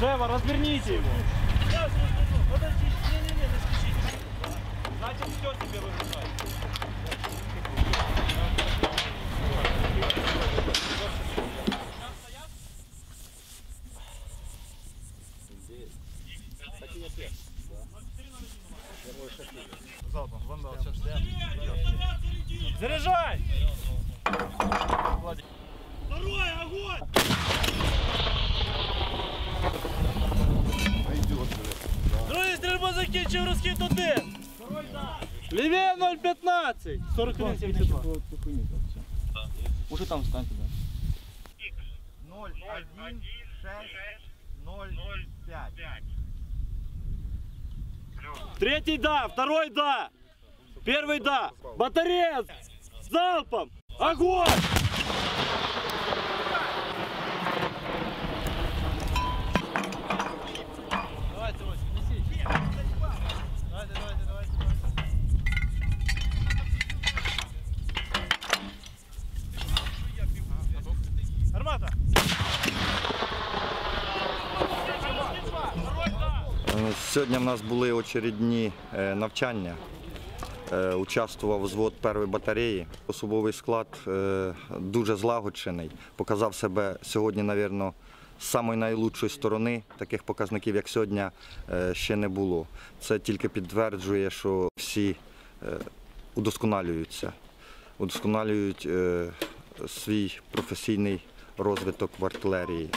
Жева, разверните его. Сейчас разверну. Подожди. Не-не-не, не спешите. Значит, все тебе выгружай. Залпом, вандал, сейчас. Заряжай! Второй, огонь! Закінчив, розхід один. Левее 0,15. 41, 72. Уже там станьте, да. 0, 1, 6, 0, 5. Третий да, второй да. Первый да. Батарея с залпом. Огонь! Сьогодні в нас були очередні е, навчання. Е, Участвував взвод першої батареї. Особовий склад е, дуже злагоджений. Показав себе сьогодні, мабуть, з самої найлучшої сторони. Таких показників, як сьогодні, ще не було. Це тільки підтверджує, що всі удосконалюються, удосконалюють свій професійний розвиток в артилерії.